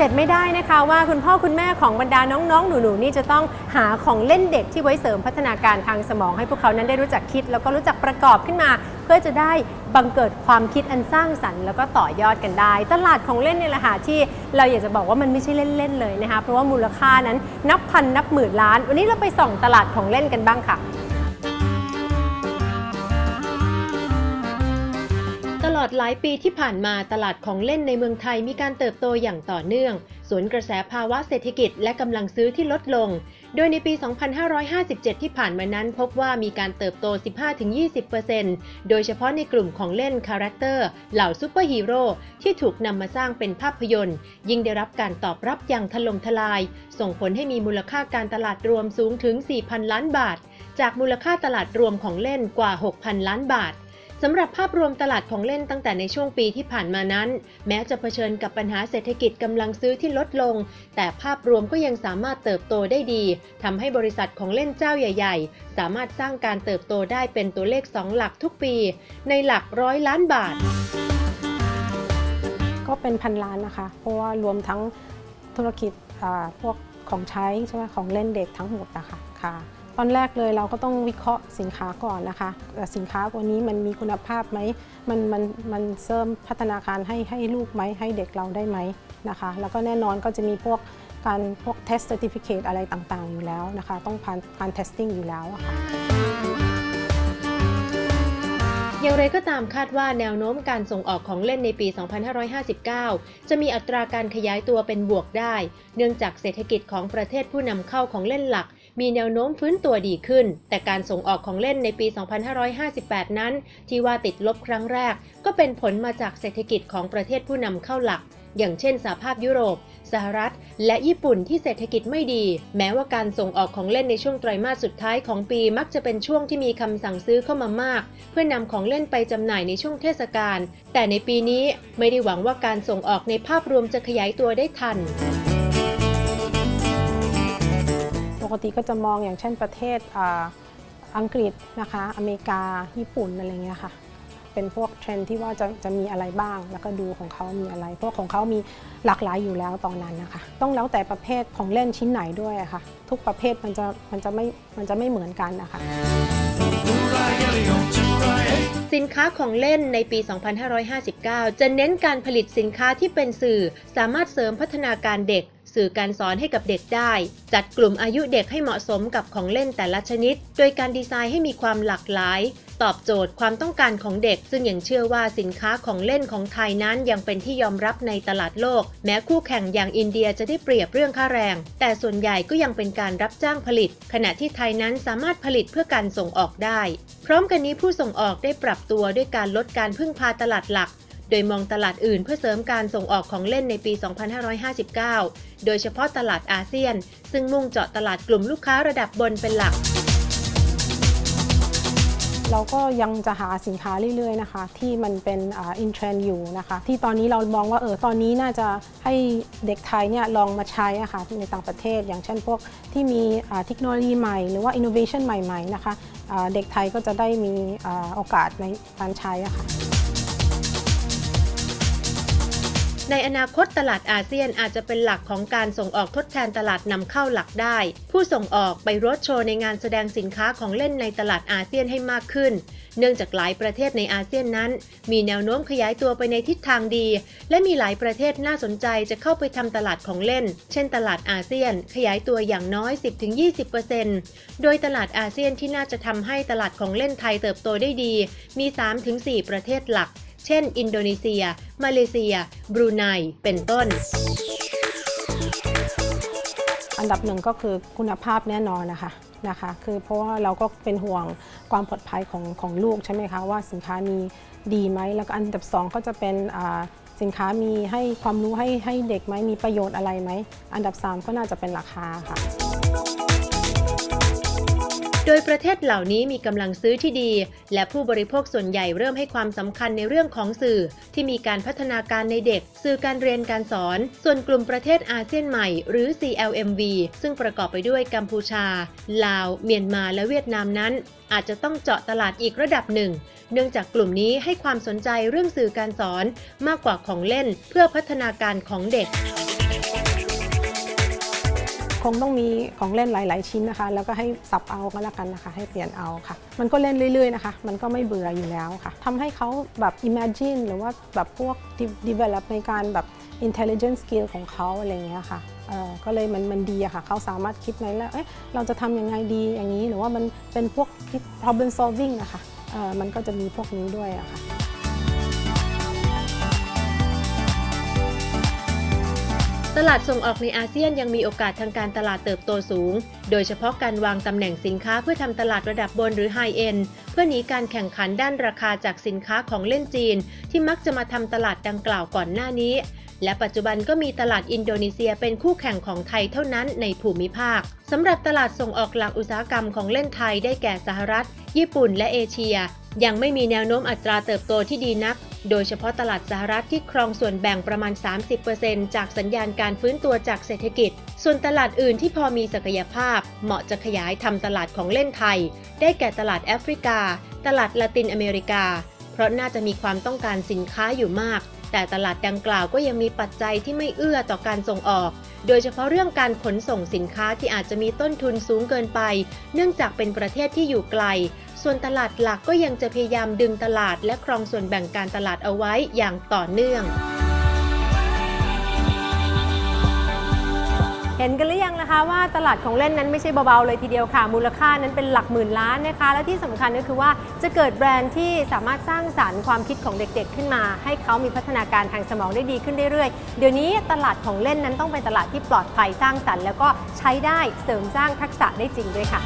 เสธไม่ได้นะคะ ว่าคุณพ่อคุณแม่ของบรรดาน้องๆ หนูๆนี่จะต้องหาของเล่นเด็กที่ไว้เสริมพัฒนาการทางสมองให้พวกเขานั้นได้รู้จักคิด แล้วก็รู้จักประกอบขึ้นมา เพื่อจะได้บังเกิดความคิดอันสร้างสรรค์แล้วก็ต่อยอดกันได้ ตลาดของเล่นเนี่ยแหละค่ะที่เราอยากจะบอกว่ามันไม่ใช่เล่นๆเลยนะคะเพราะว่ามูลค่านั้นนับพันนับหมื่นล้าน วันนี้เราไปส่องตลาดของเล่นกันบ้างค่ะ ลอดหลายปีที่ผ่านมาตลาดของเล่นในเมืองไทยมีการเติบโตอย่างต่อเนื่อง สวนกระแสภาวะเศรษฐกิจและกำลังซื้อที่ลดลง โดยในปี 2557 ที่ผ่านมานั้นพบว่ามีการเติบโต 15-20%โดยเฉพาะในกลุ่มของเล่นคาแรคเตอร์เหล่าซูเปอร์ฮีโร่ที่ถูกนำมาสร้างเป็นภาพยนตร์ ยิ่งได้รับการตอบรับอย่างถล่มทลาย ส่งผลให้มีมูลค่าการตลาดรวมสูงถึง 4,000 ล้านบาท จากมูลค่าตลาดรวมของเล่นกว่า 6,000 ล้านบาท สำหรับภาพรวมตลาดของเล่นตั้งแต่ในช่วงปีที่ผ่านมานั้น แม้จะเผชิญกับปัญหาเศรษฐกิจกำลังซื้อที่ลดลง แต่ภาพรวมก็ยังสามารถเติบโตได้ดีทำให้บริษัทของเล่นเจ้าใหญ่ ๆ สามารถสร้างการเติบโตได้เป็นตัวเลข 2 หลักทุกปี ในหลักร้อยล้านบาท ก็เป็นพันล้านนะคะ เพราะว่ารวมทั้งธุรกิจอ่าพวกของใช้ใช่ไหมของเล่นเด็กทั้งหมดนะคะค่ะ ตอนแรกเลยเราก็ต้องวิเคราะห์สินค้าก่อนนะคะแต่สินค้าตัวนี้มันมีคุณภาพไหมมันมันมันเสริมพัฒนาการให้ให้ลูกไหมให้เด็กเราได้ไหมนะคะ แล้วก็แน่นอนก็จะมีพวกการพวก test certificate อะไรต่างๆ อยู่แล้วนะคะ ต้องผ่านการ testing อยู่แล้วะค่ะอย่างไรก็ตามคาดว่าแนวโน้มการส่งออกของเล่นในปี 2559 จะมีอัตราการขยายตัวเป็นบวกได้ เนื่องจากเศรษฐกิจของประเทศผู้นำเข้าของเล่นหลัก มีแนวโน้มฟื้นตัวดีขึ้น แต่การส่งออกของเล่นในปี 2558 นั้น ที่ว่าติดลบครั้งแรก ก็เป็นผลมาจากเศรษฐกิจของประเทศผู้นำเข้าหลัก อย่างเช่นสหภาพยุโรป สหรัฐ และญี่ปุ่นที่เศรษฐกิจไม่ดี แม้ว่าการส่งออกของเล่นในช่วงไตรมาสสุดท้ายของปีมักจะเป็นช่วงที่มีคำสั่งซื้อเข้ามามาก เพื่อนำของเล่นไปจำหน่ายในช่วงเทศกาล แต่ในปีนี้ไม่ได้หวังว่าการส่งออกในภาพรวมจะขยายตัวได้ทัน กติก็จะมองอย่างเช่นประเทศอังกฤษนะคะ อเมริกา ญี่ปุ่นอะไรเงี้ยค่ะ เป็นพวกเทรนที่ว่าจะจะมีอะไรบ้าง แล้วก็ดูของเขามีอะไรพราะของเขามีหลากหลายอยู่แล้วตอนนั้นนะคะ ต้องแล้วแต่ประเภทของเล่นชิ้นไหนด้วยะค่ะ ทุกประเภทมันจะมันจะไม่มันจะไม่เหมือนกันนะคะสินค้าของเล่นในปี 2559 จะเน้นการผลิตสินค้าที่เป็นสื่อ สามารถเสริมพัฒนาการเด็ก สื่อการสอนให้กับเด็กได้ จัดกลุ่มอายุเด็กให้เหมาะสมกับของเล่นแต่ละชนิด โดยการดีไซน์ให้มีความหลากหลาย ตอบโจทย์ความต้องการของเด็ก ซึ่งยังเชื่อว่าสินค้าของเล่นของไทยนั้นยังเป็นที่ยอมรับในตลาดโลก แม้คู่แข่งอย่างอินเดียจะได้เปรียบเรื่องค่าแรง แต่ส่วนใหญ่ก็ยังเป็นการรับจ้างผลิต ขณะที่ไทยนั้นสามารถผลิตเพื่อการส่งออกได้ พร้อมกันนี้ผู้ส่งออกได้ปรับตัวด้วยการลดการพึ่งพาตลาดหลัก โดยมองตลาดอื่นเพื่อเสริมการส่งออกของเล่นในปี 2559 โดยเฉพาะตลาดอาเซียน ซึ่งมุ่งเจาะตลาดกลุ่มลูกค้าระดับบนเป็นหลัก เราก็ยังจะหาสินค้าเรื่อยๆนะคะ ที่มันเป็นอินเทรนด์อยู่นะคะ ที่ตอนนี้เรามองว่าเออตอนนี้น่าจะให้เด็กไทยเนี่ยลองมาใช้อะค่ะในต่างประเทศ อย่างเช่นพวกที่มีเทคโนโลยีใหม่ หรือว่าอินโนเวชันใหม่ๆนะคะเด็กไทยก็จะได้มีอโอกาสในการใช้อะค่ะ ในอนาคตตลาดอาเซียนอาจจะเป็นหลักของการส่งออกทดแทนตลาดนำเข้าหลักได้ ผู้ส่งออกไปรถโชว์ในงานแสดงสินค้าของเล่นในตลาดอาเซียนให้มากขึ้น เนื่องจากหลายประเทศในอาเซียนนั้น มีแนวโน้มขยายตัวไปในทิศทางดี และมีหลายประเทศน่าสนใจจะเข้าไปทำตลาดของเล่น เช่น ตลาดอาเซียน ขยายตัวอย่างน้อย 10-20%โดยตลาดอาเซียนที่น่าจะทำให้ตลาดของเล่นไทยเติบโตได้ดี มี 3-4 ประเทศหลัก เช่น อินโดนีเซีย มาเลเซีย บรูไน เป็นต้น อันดับหนึ่งก็คือคุณภาพแน่นอนนะคะนะคะ คือเพราะว่าเราก็เป็นห่วงความปลอดภัยของของลูกใช่ไหมคะว่าสินค้ามีดีไหมแล้วก็อันดับสองก็จะเป็นสินค้ามีให้ความรู้ให้ให้เด็กไหมมีประโยชน์อะไรไหม อันดับสามก็น่าจะเป็นราคาค่ะ ดยประเทศเหล่านี้มีกำลังซื้อที่ดี และผู้บริโภคส่วนใหญ่เริ่มให้ความสำคัญในเรื่องของสื่อ ที่มีการพัฒนาการในเด็ก สื่อการเรียนการสอน ส่วนกลุ่มประเทศอาเซียนใหม่ หรือ CLMV ซึ่งประกอบไปด้วยกัมพูชา ลาว เมียนมาและเวียดนามนั้น อาจจะต้องเจาะตลาดอีกระดับหนึ่ง เนื่องจากกลุ่มนี้ให้ความสนใจเรื่องสื่อการสอนมากกว่าของเล่นเพื่อพัฒนาการของเด็ก คงต้องมีของเล่นหลาย ๆ ชิ้นนะคะ แล้วก็ให้สับเอาก็แล้วกันนะคะ ให้เปลี่ยนเอาค่ะ มันก็เล่นเรื่อย ๆ นะคะ มันก็ไม่เบื่ออยู่แล้วค่ะทำให้เขาแบบ imagine หรือว่าแบบพวก develop ในการแบบ intelligence skill ของเขาอะไรเงี้ยค่ะก็เลยมันมันดีอะค่ะ เขาสามารถคิดในแล้วเอ๊ะเราจะทำยังไงดีอย่างนี้ หรือว่ามันเป็นพวก problem solving อะค่ะมันก็จะมีพวกนี้ด้วยอะค่ะ ตลาดส่งออกในอาเซียนยังมีโอกาสทางการตลาดเติบโตสูง โดยเฉพาะการวางตำแหน่งสินค้าเพื่อทำตลาดระดับบนหรือไฮเอ็นเพื่อหนีการแข่งขันด้านราคาจากสินค้าของเล่นจีน ที่มักจะมาทำตลาดดังกล่าวก่อนหน้านี้ และปัจจุบันก็มีตลาดอินโดนีเซียเป็นคู่แข่งของไทยเท่านั้นในภูมิภาคสำหรับตลาดส่งออกหลักอุตสาหกรรมของเล่นไทยได้แก่สหรัฐ ญี่ปุ่นและเอเชีย ยังไม่มีแนวโน้มอัตราเติบโตที่ดีนัก โดยเฉพาะตลาดสหรัฐที่ครองส่วนแบ่งประมาณ 30%จากสัญญาณการฟื้นตัวจากเศรษฐกิจ ส่วนตลาดอื่นที่พอมีศักยภาพ เหมาะจะขยายทำตลาดของเล่นไทย ได้แก่ตลาดแอฟริกา ตลาดละตินอเมริกา เพราะน่าจะมีความต้องการสินค้าอยู่มาก แต่ตลาดดังกล่าวก็ยังมีปัจจัยที่ไม่เอื้อต่อการส่งออกโดยเฉพาะเรื่องการขนส่งสินค้าที่อาจจะมีต้นทุนสูงเกินไป เนื่องจากเป็นประเทศที่อยู่ไกล ส่วนตลาดหลักก็ยังจะพยายามดึงตลาดและครองส่วนแบ่งการตลาดเอาไว้อย่างต่อเนื่อง เห็นกันหรือยังนะคะว่าตลาดของเล่นนั้นไม่ใช่เบาๆเลยทีเดียวค่ะ มูลค่านั้นเป็นหลักหมื่นล้านนะคะ และที่สำคัญก็คือว่าจะเกิดแบรนด์ที่สามารถสร้างสารรค์ความคิดของเด็กๆ ขึ้นมา ให้เขามีพัฒนาการทางสมองได้ดีขึ้นเรื่อยๆ เดี๋ยวนี้ตลาดของเล่นนั้นต้องเป็นตลาดที่ปลอดภัยสร้างสรรค์ แล้วก็ใช้ได้เสริมสร้างทักษะได้จริงด้วยค่ะ